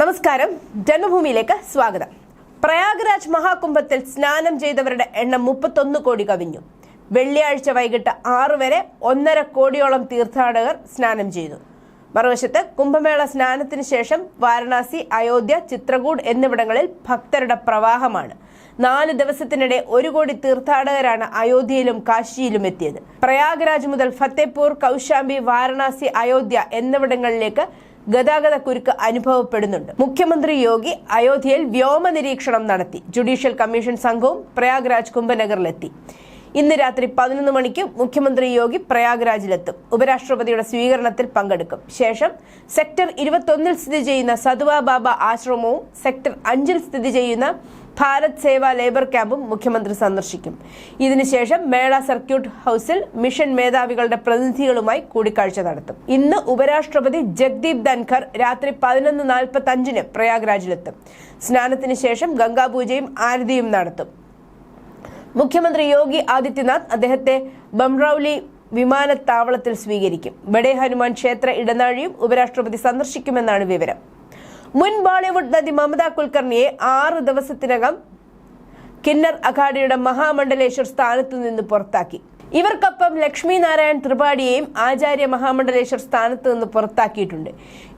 നമസ്കാരം. ജന്മഭൂമിയിലേക്ക് സ്വാഗതം. പ്രയാഗ്രാജ് മഹാകുംഭത്തിൽ സ്നാനം ചെയ്തവരുടെ എണ്ണം മുപ്പത്തൊന്ന് കോടി കവിഞ്ഞു. വെള്ളിയാഴ്ച വൈകിട്ട് ആറ് വരെ ഒന്നര കോടിയോളം തീർത്ഥാടകർ സ്നാനം ചെയ്തു. മറുവശത്ത് കുംഭമേള സ്നാനത്തിന് ശേഷം വാരണാസി അയോധ്യ ചിത്രകൂട് എന്നിവിടങ്ങളിൽ ഭക്തരുടെ പ്രവാഹമാണ്. നാല് ദിവസത്തിനിടെ ഒരു കോടി തീർത്ഥാടകരാണ് അയോധ്യയിലും കാശിയിലും എത്തിയത്. പ്രയാഗ്രാജ് മുതൽ ഫത്തേപൂർ കൗശാംബി വാരണാസി അയോധ്യ എന്നിവിടങ്ങളിലേക്ക് ഗതാഗത കുരുക്ക് അനുഭവപ്പെടുന്നുണ്ട്. മുഖ്യമന്ത്രി യോഗി അയോധ്യയിൽ വ്യോമ നിരീക്ഷണം നടത്തി. ജുഡീഷ്യൽ കമ്മീഷൻ സംഘവും പ്രയാഗ്രാജ് കുംഭനഗറിലെത്തി. ഇന്ന് രാത്രി പതിനൊന്ന് മണിക്ക് മുഖ്യമന്ത്രി യോഗി പ്രയാഗ്രാജിലെത്തും. ഉപരാഷ്ട്രപതിയുടെ സ്വീകരണത്തിൽ പങ്കെടുക്കും. ശേഷം സെക്ടർ ഇരുപത്തൊന്നിൽ സ്ഥിതി ചെയ്യുന്ന സതുവ ബാബ ആശ്രമവും സെക്ടർ അഞ്ചിൽ സ്ഥിതി ചെയ്യുന്ന ഭാരത് സേവ ലേബർ ക്യാമ്പും മുഖ്യമന്ത്രി സന്ദർശിക്കും. ഇതിനുശേഷം മേള സർക്യൂട്ട് ഹൌസിൽ മിഷൻ മേധാവികളുടെ പ്രതിനിധികളുമായി കൂടിക്കാഴ്ച നടത്തും. ഇന്ന് ഉപരാഷ്ട്രപതി ജഗ്ദീപ് ധൻഖർ രാത്രി പതിനൊന്ന് നാൽപ്പത്തി അഞ്ചിന് പ്രയാഗ്രാജിലെത്തും. സ്നാനത്തിന് ശേഷം ഗംഗാപൂജയും ആരതിയും നടത്തും. മുഖ്യമന്ത്രി യോഗി ആദിത്യനാഥ് അദ്ദേഹത്തെ ബംറൌലി വിമാനത്താവളത്തിൽ സ്വീകരിക്കും. ബഡേ ഹനുമാൻ ക്ഷേത്ര ഇടനാഴിയും ഉപരാഷ്ട്രപതി സന്ദർശിക്കുമെന്നാണ് വിവരം. മുൻ ബോളിവുഡ് നടി മമത കുൽക്കർണിയെ ആറ് ദിവസത്തിനകം കിന്നർ അഖാഡയുടെ മഹാമണ്ഡലേശ്വർ സ്ഥാനത്തു നിന്ന് പുറത്താക്കി. ഇവർക്കൊപ്പം ലക്ഷ്മി നാരായൺ ത്രിപാഠിയെയും ആചാര്യ മഹാമണ്ഡലേശ്വർ സ്ഥാനത്ത് നിന്ന് പുറത്താക്കിയിട്ടുണ്ട്.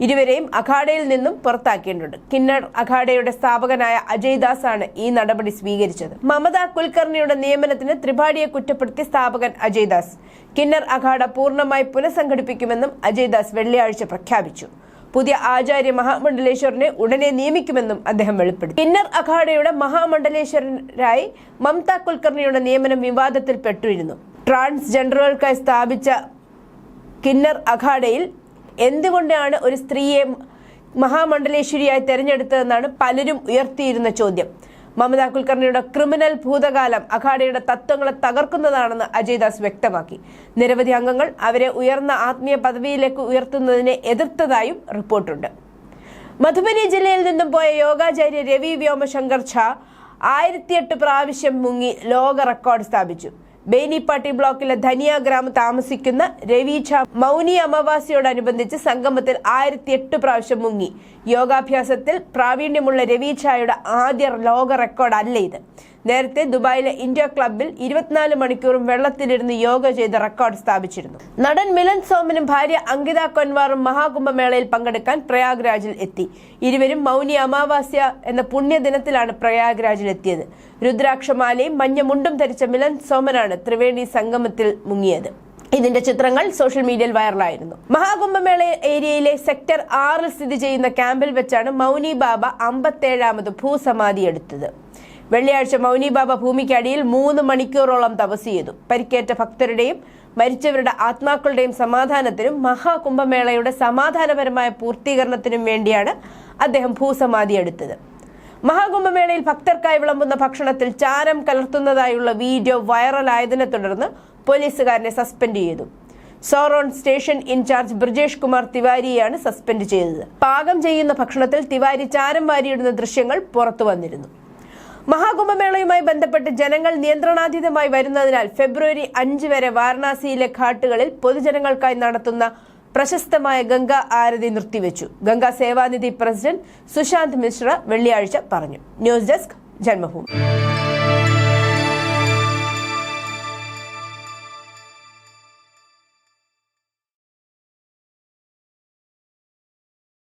ഇരുവരെയും അഖാഡയിൽ നിന്നും പുറത്താക്കിയിട്ടുണ്ട്. കിന്നർ അഖാഡയുടെ സ്ഥാപകനായ അജയ് ദാസ് ആണ് ഈ നടപടി സ്വീകരിച്ചത്. മമത കുൽക്കർണിയുടെ നിയമനത്തിന് ത്രിപാഠിയെ കുറ്റപ്പെടുത്തി സ്ഥാപകൻ അജയ് ദാസ്. കിന്നർ അഖാഡ പൂർണമായി പുനഃസംഘടിപ്പിക്കുമെന്നും അജയ് ദാസ് വെള്ളിയാഴ്ച പ്രഖ്യാപിച്ചു. പുതിയ ആചാര്യ മഹാമണ്ഡലേശ്വരനെ ഉടനെ നിയമിക്കുമെന്നും അദ്ദേഹം വെളിപ്പെടുത്തി. കിന്നർ അഖാഡയുടെ മഹാമണ്ഡലേശ്വരനായി മമത കുൽക്കർണിയുടെ നിയമനം വിവാദത്തിൽ പെട്ടിരുന്നു ട്രാൻസ്ജെൻഡറുകൾക്കായി സ്ഥാപിച്ച കിന്നർ അഖാഡയിൽ എന്തുകൊണ്ടാണ് ഒരു സ്ത്രീയെ മഹാമണ്ഡലേശ്വരിയായി തെരഞ്ഞെടുത്തതെന്നാണ് പലരും ഉയർത്തിയിരുന്ന ചോദ്യം. മമത കുൽക്കർണിയുടെ ക്രിമിനൽ ഭൂതകാലം അഖാഡയുടെ തത്വങ്ങളെ തകർക്കുന്നതാണെന്ന് അജയ് ദാസ് വ്യക്തമാക്കി. നിരവധി അംഗങ്ങൾ അവരെ ഉയർന്ന ആത്മീയ പദവിയിലേക്ക് ഉയർത്തുന്നതിനെ എതിർത്തതായും റിപ്പോർട്ടുണ്ട്. മധുബനി ജില്ലയിൽ നിന്നും പോയ യോഗാചാര്യ രവി വ്യോമശങ്കർ ഝാ ആയിരത്തിയെട്ട് പ്രാവശ്യം മുങ്ങി ലോക റെക്കോർഡ് സ്ഥാപിച്ചു. ബേനിപ്പാട്ടി ബ്ലോക്കിലെ ധനിയ ഗ്രാമം താമസിക്കുന്ന രവീച്ച മൗനി അമാവാസിയോടനുബന്ധിച്ച് സംഗമത്തിൽ ആയിരത്തി എട്ട് പ്രാവശ്യം മുങ്ങി. യോഗാഭ്യാസത്തിൽ പ്രാവീണ്യമുള്ള രവീച്ചായുടെ ആദ്യ ലോക റെക്കോർഡല്ല ഇത്. നേരത്തെ ദുബായിലെ ഇന്ത്യ ക്ലബിൽ ഇരുപത്തിനാല് മണിക്കൂറും വെള്ളത്തിലിരുന്ന് യോഗ ചെയ്ത് റെക്കോർഡ് സ്ഥാപിച്ചിരുന്നു. നടൻ മിലൻ സോമനും ഭാര്യ അങ്കിത കൊൻവാറും മഹാകുംഭമേളയിൽ പങ്കെടുക്കാൻ പ്രയാഗ്രാജിൽ എത്തി. ഇരുവരും മൗനി അമാവാസ്യ എന്ന പുണ്യദിനത്തിലാണ് പ്രയാഗ്രാജിൽ എത്തിയത്. രുദ്രാക്ഷമാലയും മഞ്ഞമുണ്ടും ധരിച്ച മിലൻ സോമനാണ് ത്രിവേണി സംഗമത്തിൽ മുങ്ങിയത്. ഇതിന്റെ ചിത്രങ്ങൾ സോഷ്യൽ മീഡിയയിൽ വൈറലായിരുന്നു. മഹാകുംഭമേള ഏരിയയിലെ സെക്ടർ ആറിൽ സ്ഥിതി ചെയ്യുന്ന ക്യാമ്പിൽ വെച്ചാണ് മൗനി ബാബ അമ്പത്തേഴാമത് ഭൂസമാധി എടുത്തത് വെള്ളിയാഴ്ച മൗനി ബാബ ഭൂമിക്കടിയിൽ മൂന്ന് മണിക്കൂറോളം തപസ് ചെയ്തു പരിക്കേറ്റ ഭക്തരുടെയും മരിച്ചവരുടെ ആത്മാക്കളുടെയും സമാധാനത്തിനും മഹാകുംഭമേളയുടെ സമാധാനപരമായ പൂർത്തീകരണത്തിനും വേണ്ടിയാണ് അദ്ദേഹം ഭൂസമാധി എടുത്തത്. മഹാകുംഭമേളയിൽ ഭക്തർക്കായി വിളമ്പുന്ന ഭക്ഷണത്തിൽ ചാരം കലർത്തുന്നതായുള്ള വീഡിയോ വൈറലായതിനെ തുടർന്ന് പോലീസുകാരനെ സസ്പെൻഡ് ചെയ്തു. സോറോൺ സ്റ്റേഷൻ ഇൻചാർജ് ബ്രിജേഷ് കുമാർ തിവാരിയെയാണ് സസ്പെൻഡ് ചെയ്തത്. പാകം ചെയ്യുന്ന ഭക്ഷണത്തിൽ തിവാരി ചാരം വാരിയിടുന്ന ദൃശ്യങ്ങൾ പുറത്തു വന്നിരുന്നു. മഹാകുംഭമേളയുമായി ബന്ധപ്പെട്ട് ജനങ്ങൾ നിയന്ത്രണാതീതമായി വരുന്നതിനാൽ ഫെബ്രുവരി അഞ്ച് വരെ വാരണാസിയിലെ ഘാട്ടുകളിൽ പൊതുജനങ്ങൾക്കായി നടത്തുന്ന പ്രശസ്തമായ ഗംഗ ആരതി നിർത്തിവെച്ചു. ഗംഗാ സേവാനിധി പ്രസിഡന്റ് സുശാന്ത് മിശ്ര വെള്ളിയാഴ്ച പറഞ്ഞു. News desk Janmabhumi.